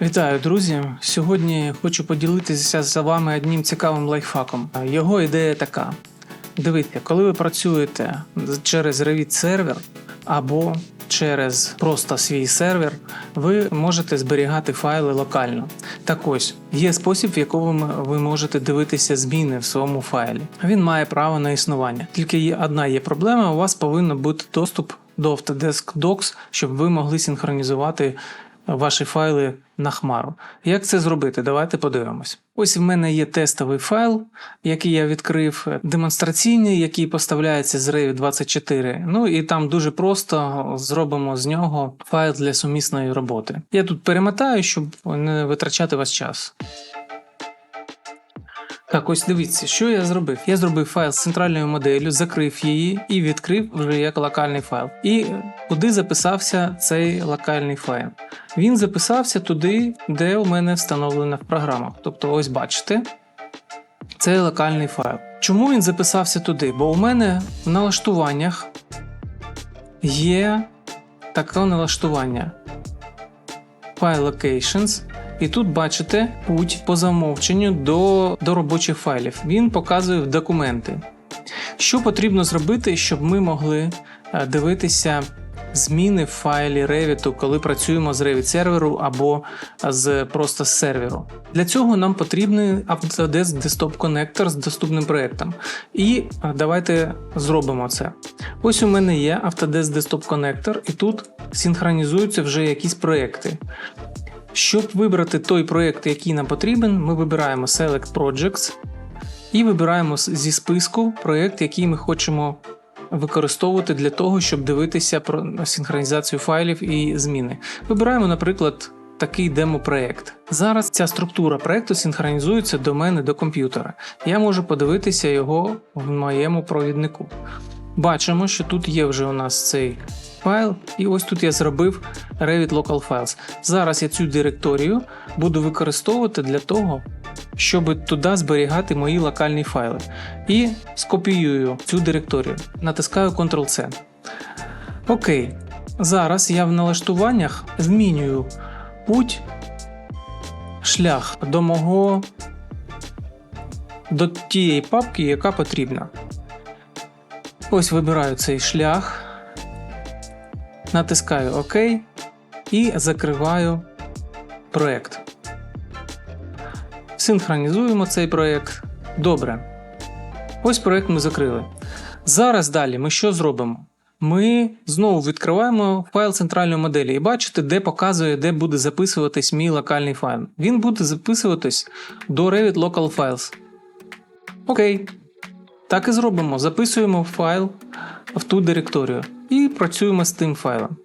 Вітаю, друзі! Сьогодні хочу поділитися з вами одним цікавим лайфхаком. Його ідея така: дивіться, коли ви працюєте через Revit сервер або через просто свій сервер, ви можете зберігати файли локально. Так ось є спосіб, в якому ви можете дивитися зміни в своєму файлі. Він має право на існування. Тільки є одна є проблема: у вас повинен бути доступ до Autodesk Docs, щоб ви могли синхронізувати ваші файли на хмару. Як це зробити? Давайте подивимось. Ось в мене є тестовий файл, який я відкрив, демонстраційний, який поставляється з Revit 24. Ну і там дуже просто зробимо з нього файл для сумісної роботи. Я тут перемотаю, щоб не витрачати ваш час. Так, ось дивіться, що я зробив. Я зробив файл з центральною моделлю, закрив її і відкрив вже як локальний файл. І куди записався цей локальний файл? Він записався туди, де у мене встановлена програма. Тобто, ось бачите, це локальний файл. Чому він записався туди? Бо у мене в налаштуваннях є таке налаштування File Locations. І тут бачите путь по замовченню до, до робочих файлів. Він показує документи. Що потрібно зробити, щоб ми могли е, дивитися зміни в файлі Revit, коли працюємо з Revit серверу або з просто з серверу. Для цього нам потрібний Autodesk Desktop Connector з доступним проектом. І е, давайте зробимо це. Ось у мене є Autodesk Desktop Connector, і тут синхронізуються вже якісь проекти. Щоб вибрати той проєкт, який нам потрібен, ми вибираємо Select Projects і вибираємо зі списку проєкт, який ми хочемо використовувати для того, щоб дивитися про синхронізацію файлів і зміни. Вибираємо, наприклад, такий демо-проєкт. Зараз ця структура проєкту синхронізується до мене до комп'ютера. Я можу подивитися його в моєму провіднику. Бачимо, що тут є вже у нас цей файл, і ось тут я зробив Revit Local Files. Зараз я цю директорію буду використовувати для того, щоб туди зберігати мої локальні файли. І скопіюю цю директорію. Натискаю Ctrl-C. Окей. Зараз я в налаштуваннях змінюю путь, шлях до мого до тієї папки, яка потрібна. Ось вибираю цей шлях, натискаю ОК і закриваю проєкт. Синхронізуємо цей проєкт. Добре. Ось проєкт ми закрили. Зараз далі ми що зробимо? Ми знову відкриваємо файл центральної моделі і бачите, де показує, де буде записуватись мій локальний файл. Він буде записуватись до Revit Local Files. Окей. Так і зробимо. Записуємо файл в ту директорію і працюємо з тим файлом.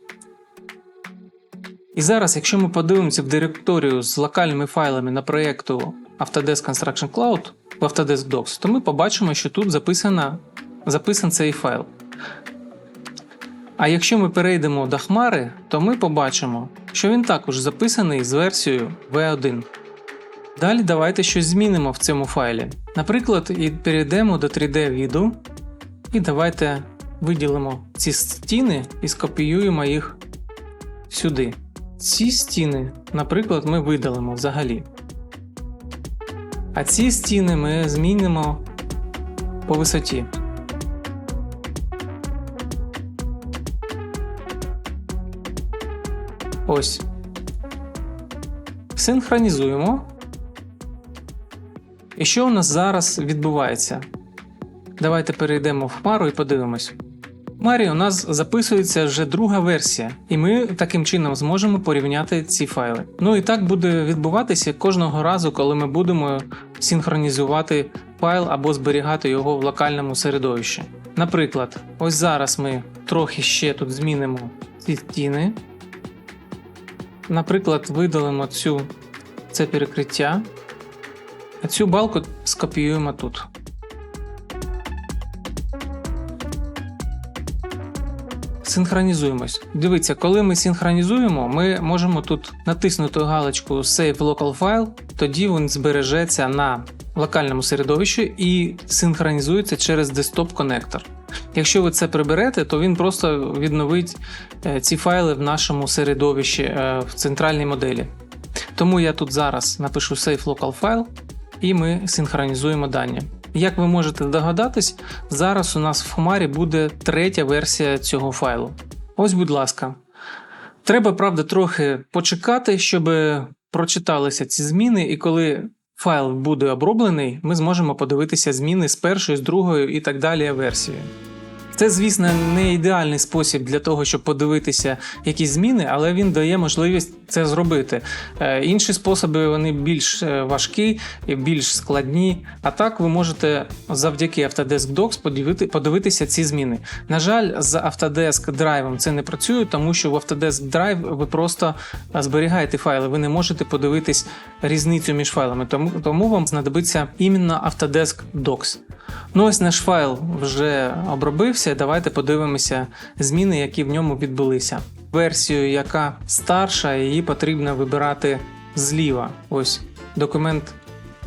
І зараз, якщо ми подивимося в директорію з локальними файлами на проєкту Autodesk Construction Cloud в Autodesk Docs, то ми побачимо, що тут записана, записан цей файл. А якщо ми перейдемо до Хмари, то ми побачимо, що він також записаний з версією V1. Далі давайте щось змінимо в цьому файлі. Наприклад, і перейдемо до 3D віду і давайте виділимо ці стіни і скопіюємо їх сюди. Ці стіни, наприклад, ми видалимо взагалі. А ці стіни ми змінимо по висоті. Ось. Синхронізуємо. І що у нас зараз відбувається? Давайте перейдемо в Хмару і подивимось. В Хмарі у нас записується вже друга версія, і ми таким чином зможемо порівняти ці файли. Ну і так буде відбуватися кожного разу, коли ми будемо синхронізувати файл або зберігати його в локальному середовищі. Наприклад, ось зараз ми трохи ще тут змінимо ці стіни. Наприклад, видалимо цю, це перекриття. А цю балку скопіюємо тут. Синхронізуємось. Дивіться, коли ми синхронізуємо, ми можемо тут натиснути галочку Save Local File, тоді він збережеться на локальному середовищі і синхронізується через Desktop Connector. Якщо ви це приберете, то він просто відновить е, ці файли в нашому середовищі е, в центральній моделі. Тому я тут зараз напишу save local file і ми синхронізуємо дані. Як ви можете догадатись, зараз у нас в Хмарі буде третя версія цього файлу. Ось, будь ласка. Треба, правда, трохи почекати, щоб прочиталися ці зміни, і коли файл буде оброблений, ми зможемо подивитися зміни з першої, з другої і так далі версією. Це, звісно, не ідеальний спосіб для того, щоб подивитися якісь зміни, але він дає можливість це зробити. Е, Інші способи вони більш е, важкі більш складні. А так ви можете завдяки Autodesk Docs подивити, подивитися ці зміни. На жаль, з Autodesk Drive це не працює, тому що в Autodesk Drive ви просто зберігаєте файли, ви не можете подивитись різницю між файлами, тому, тому вам знадобиться іменно Autodesk Docs. Ну ось наш файл вже обробився. Давайте подивимося зміни, які в ньому відбулися. Версію, яка старша, її потрібно вибирати зліва. Ось документ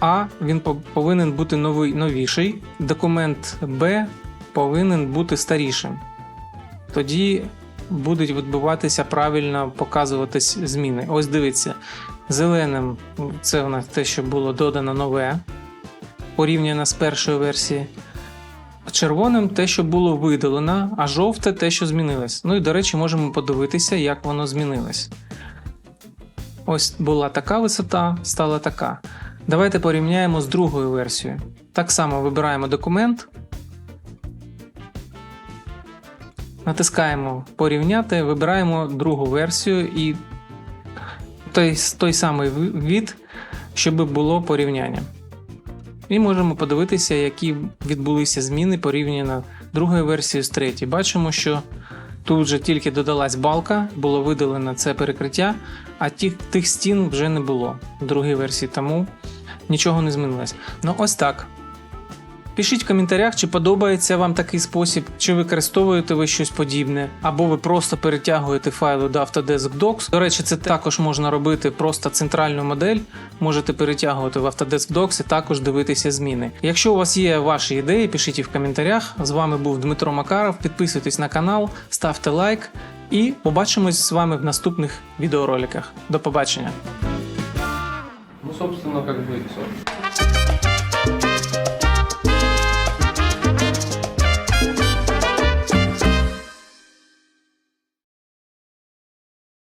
А він повинен бути новий, новіший. Документ Б повинен бути старішим. Тоді будуть відбуватися правильно показуватись зміни. Ось дивіться, зеленим це у нас те, що було додано нове порівняно з першою версією. Червоним те, що було видалено, а жовте те, що змінилось. Ну і, до речі, можемо подивитися, як воно змінилось. Ось була така висота, стала така. Давайте порівняємо з другою версією. Так само вибираємо документ. Натискаємо порівняти, вибираємо другу версію і той, той самий від, щоб було порівняння. І можемо подивитися, які відбулися зміни порівняно другою версією з третьою. Бачимо, що тут вже тільки додалась балка, було видалено це перекриття, а тих, тих стін вже не було в другій версії, тому нічого не змінилось. Ну ось так. Пишіть в коментарях, чи подобається вам такий спосіб, чи використовуєте ви щось подібне, або ви просто перетягуєте файли до Autodesk Docs. До речі, це також можна робити просто центральну модель. Можете перетягувати в Autodesk Docs і також дивитися зміни. Якщо у вас є ваші ідеї, пишіть їх в коментарях. З вами був Дмитро Макаров. Підписуйтесь на канал, ставте лайк і побачимось з вами в наступних відеороликах. До побачення! Ну, собственно, как бы и все.